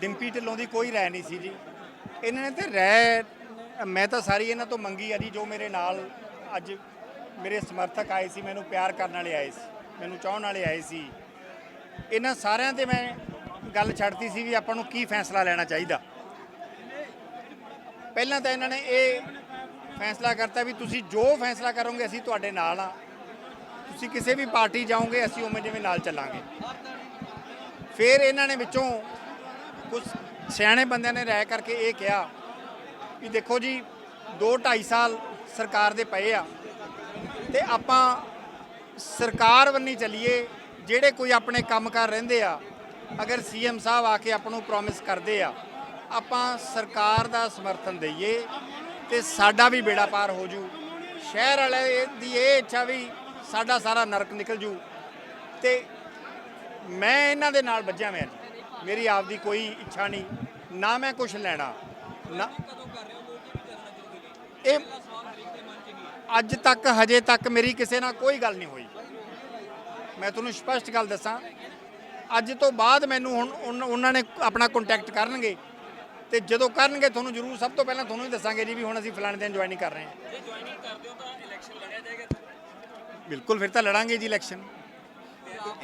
ਡਿੰਪੀ ਢਿੱਲੋਂ ਦੀ ਕੋਈ ਰਾਏ ਨਹੀਂ ਸੀ ਜੀ। ਇਹਨਾਂ ਨੇ ਤੇ ਰਾਏ, ਮੈਂ ਤਾਂ ਸਾਰੀ ਇਹਨਾਂ ਤੋਂ ਮੰਗੀ ਆ ਜੀ, ਜੋ ਮੇਰੇ ਨਾਲ ਅੱਜ ਮੇਰੇ ਸਮਰਥਕ ਆਏ ਸੀ, ਮੈਨੂੰ ਪਿਆਰ ਕਰਨ ਵਾਲੇ ਆਏ ਸੀ, ਮੈਨੂੰ ਚਾਹਣ ਵਾਲੇ ਆਏ ਸੀ। ਇਹਨਾਂ ਸਾਰਿਆਂ ਤੇ ਮੈਂ ਗੱਲ ਛੱਡਤੀ ਸੀ ਵੀ ਆਪਾਂ ਨੂੰ ਕੀ ਫੈਸਲਾ ਲੈਣਾ ਚਾਹੀਦਾ। ਪਹਿਲਾਂ ਤਾਂ ਇਹਨਾਂ ਨੇ ਇਹ ਫੈਸਲਾ ਕਰਤਾ ਵੀ ਤੁਸੀਂ ਜੋ ਫੈਸਲਾ ਕਰੋਗੇ ਅਸੀਂ ਤੁਹਾਡੇ ਨਾਲ ਆ। ਤੁਸੀਂ ਕਿਸੇ ਵੀ ਪਾਰਟੀ ਜਾਓਗੇ, ਅਸੀਂ ਉਵੇਂ ਜਿਵੇਂ ਨਾਲ ਚੱਲਾਂਗੇ। ਫਿਰ ਇਹਨਾਂ ਨੇ ਵਿੱਚੋਂ ਕੁਝ ਸਿਆਣੇ ਬੰਦਿਆਂ ਨੇ ਰਾਇ ਕਰਕੇ ਇਹ ਕਿਹਾ ਵੀ ਦੇਖੋ ਜੀ 2 2.5 ਸਾਲ ਸਰਕਾਰ ਦੇ ਪਏ ਆ ਤੇ ਆਪਾਂ ਸਰਕਾਰ ਵੱਲੋਂ ਚੱਲੀਏ, ਜਿਹੜੇ ਕੋਈ ਆਪਣੇ ਕੰਮ ਕੰਮਕਾਰ ਰਹਿੰਦੇ ਆ, ਅਗਰ ਸੀਐਮ ਸਾਹਿਬ ਆ ਕੇ ਆਪ ਨੂੰ ਪ੍ਰੋਮਿਸ ਕਰਦੇ ਆ, ਆਪਾਂ ਸਰਕਾਰ ਦਾ ਸਮਰਥਨ ਦਈਏ ਤੇ ਸਾਡਾ ਵੀ ਬੇੜਾ ਪਾਰ ਹੋ ਜੂ। ਸ਼ਹਿਰ ਵਾਲੇ ਦੀ ਇਹ ਇੱਛਾ ਵੀ ਸਾਡਾ ਸਾਰਾ ਨਰਕ ਨਿਕਲ ਜੂ। ਤੇ ਮੈਂ ਇਹਨਾਂ ਦੇ ਨਾਲ ਵੱਜਿਆ ਮੈਂ। ਮੇਰੀ ਆਪ ਦੀ ਕੋਈ ਇੱਛਾ ਨਹੀਂ। ਨਾ ਮੈਂ ਕੁਝ ਲੈਣਾ। ਨਾ ਇਹ ਅੱਜ ਤੱਕ, ਹਜੇ ਤੱਕ ਮੇਰੀ ਕਿਸੇ ਨਾਲ ਕੋਈ ਗੱਲ ਨਹੀਂ ਹੋਈ। ਮੈਂ ਤੁਹਾਨੂੰ ਸਪਸ਼ਟ ਗੱਲ ਦੱਸਾਂ। ਅੱਜ ਤੋਂ ਬਾਅਦ ਮੈਨੂੰ ਹੁਣ ਉਨ- ਉਹਨਾਂ ਨੇ ਆਪਣਾ ਕੰਟੈਕਟ ਕਰਨਗੇ। ਤੇ ਜਦੋਂ ਕਰਨਗੇ, ਤੁਹਾਨੂੰ ਜ਼ਰੂਰ ਸਭ ਤੋਂ ਪਹਿਲਾਂ ਤੁਹਾਨੂੰ ਹੀ ਦੱਸਾਂਗੇ ਜੀ ਵੀ ਹੁਣ ਅਸੀਂ ਫਲਾਣੇ ਦਿਨ ਜੁਆਇਨਿੰਗ ਕਰ ਰਹੇ ਹਾਂ। ਜੇ ਜੁਆਇਨਿੰਗ ਕਰਦੇ ਹੋ ਤਾਂ ਇਲੈਕਸ਼ਨ ਲੜਿਆ ਜਾਏਗਾ। ਬਿਲਕੁਲ ਫਿਰ ਤਾਂ ਲੜਾਂਗੇ ਜੀ ਇਲੈਕਸ਼ਨ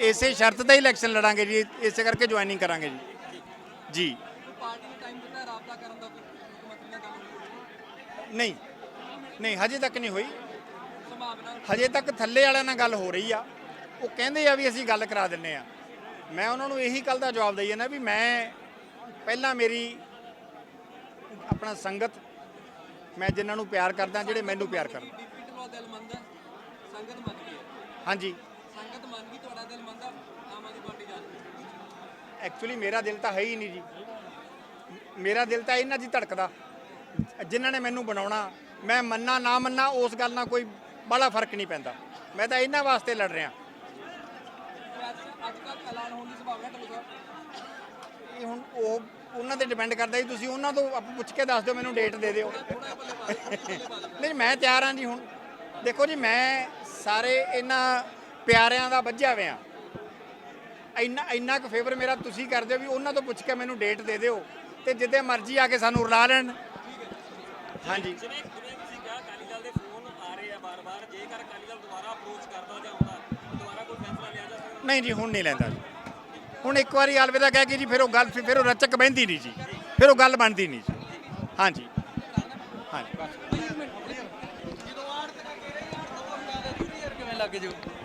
ਇਸੇ ਸ਼ਰਤ ਤੇ ਇਲੈਕਸ਼ਨ ਲੜਾਂਗੇ ਜੀ ਇਸੇ ਕਰਕੇ ਜੁਆਇਨਿੰਗ ਕਰਾਂਗੇ ਜੀ। ਜੀ। ਪਾਰਟੀ ਨੂੰ ਟਾਈਮ ਦਿੱਤਾ ਰਾਬਤਾ ਕਰਨ ਦਾ ਮੁੱਖ ਮੰਤਰੀ ਨਾਲ ਗੱਲ ਹੋਈ ਨਹੀਂ ਨਹੀਂ ਹਜੇ ਤੱਕ ਨਹੀਂ ਹੋਈ। ਸੰਭਾਵਨਾ ਹਜੇ ਤੱਕ ਥੱਲੇ ਵਾਲਿਆਂ ਨਾਲ ਗੱਲ ਹੋ ਰਹੀ ਆ। ਉਹ ਕਹਿੰਦੇ ਆ ਵੀ ਅਸੀਂ ਗੱਲ ਕਰਾ ਦਿੰਨੇ ਆ। ਮੈਂ ਉਹਨਾਂ ਨੂੰ ਇਹੀ ਗੱਲ ਦਾ ਜਵਾਬ ਦਈ ਜਾਂਦਾ ਵੀ ਮੈਂ ਪਹਿਲਾਂ ਮੇਰੀ ਆਪਣਾ ਸੰਗਤ ਮੈਂ ਜਿਨ੍ਹਾਂ ਨੂੰ ਪਿਆਰ ਕਰਦਾ ਜਿਹੜੇ ਮੈਨੂੰ ਪਿਆਰ ਕਰਦੇ ਸੰਗਤ ਮੰਨ ਗਈ ਹੈ। ਹਾਂਜੀ। ਸੰਗਤ ਮੰਨ ਗਈ ਤੁਹਾਡਾ ਦਿਲ ਮੰਨਦਾ ਆਮ ਆਦਮੀ ਪਾਰਟੀ ਜਾ ਐਕਚੁਅਲੀ ਮੇਰਾ ਦਿਲ ਤਾਂ ਹੈ ਹੀ ਨਹੀਂ ਜੀ। ਮੇਰਾ ਦਿਲ ਤਾਂ ਇਹਨਾਂ ਦੀ ਧੜਕਦਾ। ਜਿਨ੍ਹਾਂ ਨੇ ਮੈਨੂੰ ਬਣਾਉਣਾ ਮੈਂ ਮੰਨਾ ਨਾ ਮੰਨਾ ਉਸ ਗੱਲ ਨਾਲ ਕੋਈ ਬੜਾ ਫ਼ਰਕ ਨਹੀਂ ਪੈਂਦਾ। ਮੈਂ ਤਾਂ ਇਹਨਾਂ ਵਾਸਤੇ ਲੜ ਰਿਹਾ। ਅੱਜ ਅੱਜ ਕੱਲ੍ਹ ਐਲਾਨ ਹੋਣ ਦੀ ਸੰਭਾਵਨਾ ਢਿੱਲੋਂ ਸਾਹਿਬ ਇਹ ਹੁਣ ਉਹ ਉਹਨਾਂ ਤੇ ਡਿਪੈਂਡ ਕਰਦਾ ਜੀ। ਤੁਸੀਂ ਉਹਨਾਂ ਤੋਂ ਆਪ ਪੁੱਛ ਕੇ ਦੱਸ ਦਿਓ ਮੈਨੂੰ ਡੇਟ ਦੇ ਦਿਓ। ਨਹੀਂ ਮੈਂ ਤਿਆਰ ਹਾਂ ਜੀ ਹੁਣ। ਦੇਖੋ ਜੀ ਮੈਂ ਸਾਰੇ ਇਹਨਾਂ ਪਿਆਰਿਆਂ ਦਾ ਵੱਜਿਆ ਹੋਇਆ ਇੰਨਾ ਇੰਨਾ ਕੁ ਫੇਵਰ ਮੇਰਾ ਤੁਸੀਂ ਕਰਦੇ ਹੋ ਵੀ ਉਹਨਾਂ ਤੋਂ ਪੁੱਛ ਕੇ ਮੈਨੂੰ ਡੇਟ ਦੇ ਦਿਓ ਤੇ ਜਿੱਦੇ ਮਰਜ਼ੀ ਆ ਕੇ ਸਾਨੂੰ ਰਲਾ ਲੈਣ। ਹਾਂਜੀ। ਜਿਵੇਂ ਜਿਵੇਂ ਤੁਸੀਂ ਕਿਹਾ ਅਕਾਲੀ ਦਲ ਦੇ ਫੋਨ ਆ ਰਹੇ ਆ ਬਾਰ-ਬਾਰ ਜੇਕਰ ਅਕਾਲੀ ਦਲ ਦੁਬਾਰਾ ਅਪਰੋਚ ਕਰਦਾ ਜਾਂ ਆਉਂਦਾ ਦੁਬਾਰਾ ਕੋਈ ਫੈਸਲਾ ਲਿਆ ਜਾ ਸਕਦਾ? ਨਹੀਂ ਜੀ ਹੁਣ ਨਹੀਂ ਲੈਂਦਾ ਜੀ। ਹੁਣ ਇੱਕ ਵਾਰੀ ਅਲਵਿਦਾ ਕਹਿ ਕੇ ਜੀ ਫਿਰ ਉਹ ਗੱਲ ਫਿਰ ਉਹ ਰਚਕ ਬਹਿੰਦੀ ਨਹੀਂ ਜੀ। ਫਿਰ ਉਹ ਗੱਲ ਬਣਦੀ ਨਹੀਂ ਜੀ। ਹਾਂਜੀ। ਹਾਂਜੀ। ਬਸ ਜਦੋਂ